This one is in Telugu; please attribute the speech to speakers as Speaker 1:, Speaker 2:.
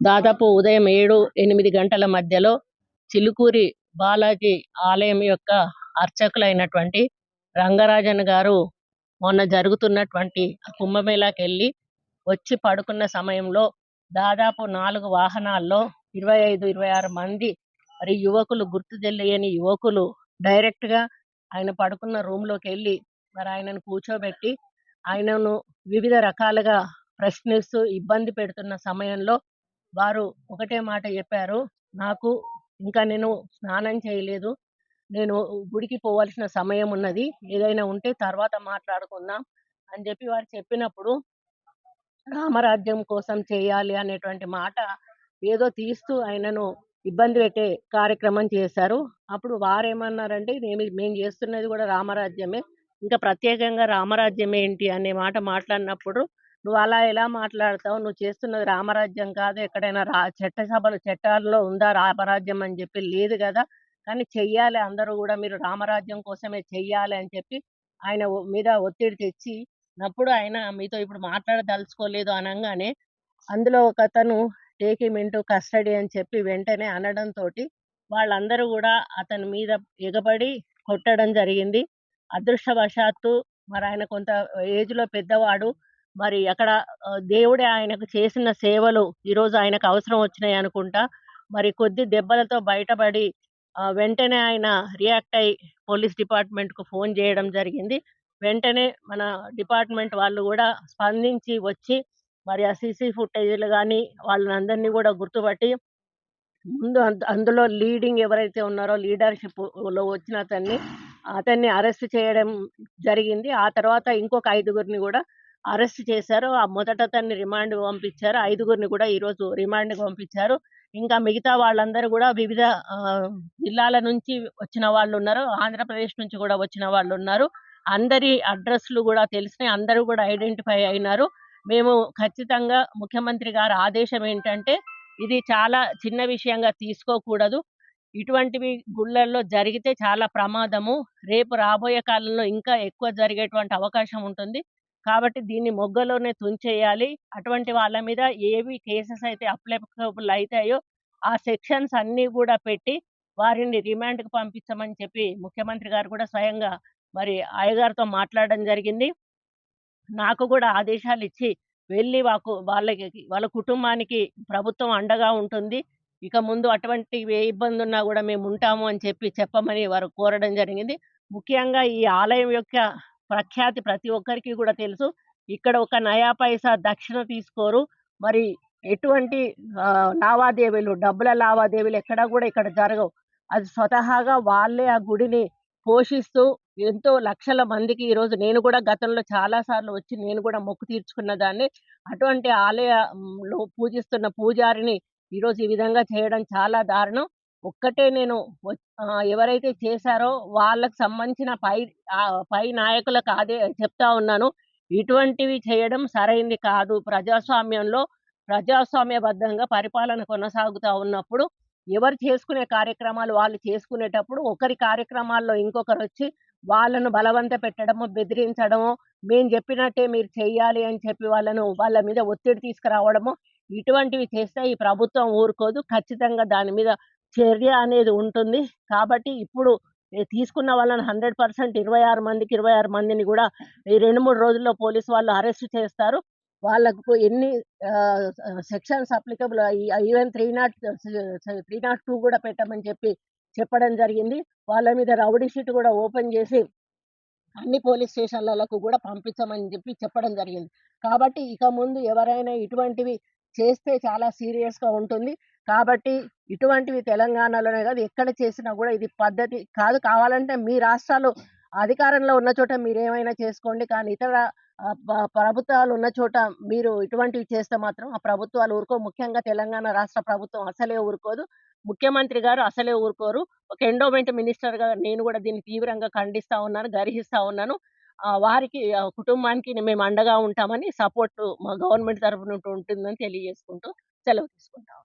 Speaker 1: దాదాపు ఉదయం ఏడు ఎనిమిది గంటల మధ్యలో చిలుకూరి బాలాజీ ఆలయం యొక్క అర్చకులైనటువంటి రంగరాజన్ గారు మొన్న జరుగుతున్నటువంటి కుంభమేళాకి వెళ్ళి వచ్చి పడుకున్న సమయంలో దాదాపు నాలుగు వాహనాల్లో ఇరవై ఐదు ఇరవై ఆరు మంది మరి యువకులు గుర్తు తెలియని యువకులు డైరెక్ట్గా ఆయన పడుకున్న రూమ్లోకి వెళ్ళి మరి ఆయనను కూర్చోబెట్టి ఆయనను వివిధ రకాలుగా ప్రశ్నిస్తూ ఇబ్బంది పెడుతున్న సమయంలో వారు ఒకటే మాట చెప్పారు. నాకు ఇంకా నేను స్నానం చేయలేదు. నేను గుడికి పోవాల్సిన సమయం ఉన్నది. ఏదైనా ఉంటే తర్వాత మాట్లాడుకుందాం అని చెప్పి వారు చెప్పినప్పుడు రామరాజ్యం కోసం చేయాలి అనేటువంటి మాట ఏదో తీస్తూ ఆయనను ఇబ్బంది పెట్టే కార్యక్రమం చేశారు. అప్పుడు వారేమన్నారంటే మేము మేము చేస్తున్నది కూడా రామరాజ్యమే. ఇంకా ప్రత్యేకంగా రామరాజ్యం ఏంటి? అనే మాట మాట్లాడినప్పుడు నువ్వు అలా ఎలా మాట్లాడతావు? నువ్వు చేస్తున్నది రామరాజ్యం కాదు. ఎక్కడైనా రా చట్టసభలు చట్టాల్లో ఉందా రామరాజ్యం అని చెప్పి లేదు కదా. కానీ చెయ్యాలి అందరూ కూడా. మీరు రామరాజ్యం కోసమే చెయ్యాలి అని చెప్పి ఆయన మీద ఒత్తిడి తెచ్చి నప్పుడు ఆయన మీతో ఇప్పుడు మాట్లాడదలుచుకోలేదు అనగానే అందులో ఒక అతను టేకిమెంటు కస్టడీ అని చెప్పి వెంటనే అనడం తోటి వాళ్ళందరూ కూడా అతని మీద ఎగబడి కొట్టడం జరిగింది. అదృష్టవశాత్తు మరి ఆయన కొంత ఏజ్లో పెద్దవాడు. మరి అక్కడ దేవుడే ఆయనకు చేసిన సేవలు ఈరోజు ఆయనకు అవసరం వచ్చినాయి అనుకుంటా. మరి కొద్ది దెబ్బలతో బయటపడి వెంటనే ఆయన రియాక్ట్ అయి పోలీస్ డిపార్ట్మెంట్కు ఫోన్ చేయడం జరిగింది. వెంటనే మన డిపార్ట్మెంట్ వాళ్ళు కూడా స్పందించి వచ్చి మరి ఆ సీసీ ఫుటేజీలు కానీ వాళ్ళని అందరినీ కూడా గుర్తుపట్టి ముందు అందులో లీడింగ్ ఎవరైతే ఉన్నారో లీడర్షిప్లో వచ్చిన అతన్ని అతన్ని అరెస్ట్ చేయడం జరిగింది. ఆ తర్వాత ఇంకొక ఐదుగురిని కూడా అరెస్ట్ చేశారు. ఆ మొదట అతన్ని రిమాండ్ పంపించారు. ఐదుగురిని కూడా ఈరోజు రిమాండ్కి పంపించారు. ఇంకా మిగతా వాళ్ళందరూ కూడా వివిధ జిల్లాల నుంచి వచ్చిన వాళ్ళు ఉన్నారు. ఆంధ్రప్రదేశ్ నుంచి కూడా వచ్చిన వాళ్ళు ఉన్నారు. అందరి అడ్రస్లు కూడా తెలిసినాయి. అందరూ కూడా ఐడెంటిఫై అయినారు. మేము ఖచ్చితంగా ముఖ్యమంత్రి గారి ఆదేశం ఏంటంటే ఇది చాలా చిన్న విషయంగా తీసుకోకూడదు. ఇటువంటివి గుళ్ళల్లో జరిగితే చాలా ప్రమాదము. రేపు రాబోయే కాలంలో ఇంకా ఎక్కువ జరిగేటువంటి అవకాశం ఉంటుంది. కాబట్టి దీన్ని మొగ్గలోనే తుంచేయాలి. అటువంటి వాళ్ళ మీద ఏవి కేసెస్ అయితే అప్లికబుల్ అవుతాయో ఆ సెక్షన్స్ అన్నీ కూడా పెట్టి వారిని రిమాండ్కి పంపించమని చెప్పి ముఖ్యమంత్రి గారు కూడా స్వయంగా మరి అయ్యగారితో మాట్లాడడం జరిగింది. నాకు కూడా ఆదేశాలు ఇచ్చి వెళ్ళి వాకు వాళ్ళకి వాళ్ళ కుటుంబానికి ప్రభుత్వం అండగా ఉంటుంది. ఇక ముందు అటువంటి ఏ ఇబ్బంది ఉన్నా కూడా మేము ఉంటాము అని చెప్పి చెప్పమని వారు కోరడం జరిగింది. ముఖ్యంగా ఈ ఆలయం యొక్క ప్రఖ్యాతి ప్రతి ఒక్కరికి కూడా తెలుసు. ఇక్కడ ఒక నయా పైసా దక్షిణ తీసుకోరు. మరి ఎటువంటి లావాదేవీలు డబ్బుల లావాదేవీలు ఎక్కడా కూడా ఇక్కడ జరగవు. అది స్వతహాగా వాళ్ళే ఆ గుడిని పోషిస్తూ ఎంతో లక్షల మందికి ఈరోజు నేను కూడా గతంలో చాలా సార్లు వచ్చి నేను కూడా మొక్కు తీర్చుకున్న దాన్ని అటువంటి ఆలయంలో పూజిస్తున్న పూజారిని ఈరోజు ఈ విధంగా చేయడం చాలా దారుణం. ఒక్కటే నేను ఎవరైతే చేశారో వాళ్ళకు సంబంధించిన పై పై నాయకులకు అదే చెప్తా ఉన్నాను. ఇటువంటివి చేయడం సరైంది కాదు. ప్రజాస్వామ్యంలో ప్రజాస్వామ్యబద్ధంగా పరిపాలన కొనసాగుతా ఉన్నప్పుడు ఎవరు చేసుకునే కార్యక్రమాలు వాళ్ళు చేసుకునేటప్పుడు ఒకరి కార్యక్రమాల్లో ఇంకొకరు వచ్చి వాళ్ళను బలవంత పెట్టడము బెదిరించడము మేము చెప్పినట్టే మీరు చేయాలి అని చెప్పి వాళ్ళను వాళ్ళ మీద ఒత్తిడి తీసుకురావడము ఇటువంటివి చేస్తే ఈ ప్రభుత్వం ఊరుకోదు. ఖచ్చితంగా దాని మీద చర్య అనేది ఉంటుంది. కాబట్టి ఇప్పుడు తీసుకున్న వాళ్ళని హండ్రెడ్ పర్సెంట్ ఇరవై ఆరు మందికి ఇరవై ఆరు మందిని కూడా ఈ రెండు మూడు రోజుల్లో పోలీసు వాళ్ళు అరెస్ట్ చేస్తారు. వాళ్ళకు ఎన్ని sections applicable even three nought three nought two కూడా పెట్టమని చెప్పి చెప్పడం జరిగింది. వాళ్ళ మీద రౌడీ షీట్ కూడా ఓపెన్ చేసి అన్ని పోలీస్ స్టేషన్లకు కూడా పంపించమని చెప్పి చెప్పడం జరిగింది. కాబట్టి ఇక ముందు ఎవరైనా ఇటువంటివి చేస్తే చాలా సీరియస్గా ఉంటుంది. కాబట్టి ఇటువంటివి తెలంగాణలోనే కాదు ఎక్కడ చేసినా కూడా ఇది పద్ధతి కాదు. కావాలంటే మీ రాష్ట్రాలు అధికారంలో ఉన్న చోట మీరు ఏమైనా చేసుకోండి. కానీ ఇతర ప్రభుత్వాలు ఉన్న చోట మీరు ఇటువంటివి చేస్తే మాత్రం ఆ ప్రభుత్వాలు ఊరుకో ముఖ్యంగా తెలంగాణ రాష్ట్ర ప్రభుత్వం అసలే ఊరుకోదు. ముఖ్యమంత్రి గారు అసలే ఊరుకోరు. ఒక ఎండోమెంట్ మినిస్టర్గా నేను కూడా దీన్ని తీవ్రంగా ఖండిస్తూ ఉన్నాను గర్హిస్తూ ఉన్నాను. వారికి కుటుంబానికి మేము అండగా ఉంటామని సపోర్ట్ మా గవర్నమెంట్ తరఫున నుండి ఉంటుందని తెలియజేసుకుంటూ సెలవు తీసుకుంటాం.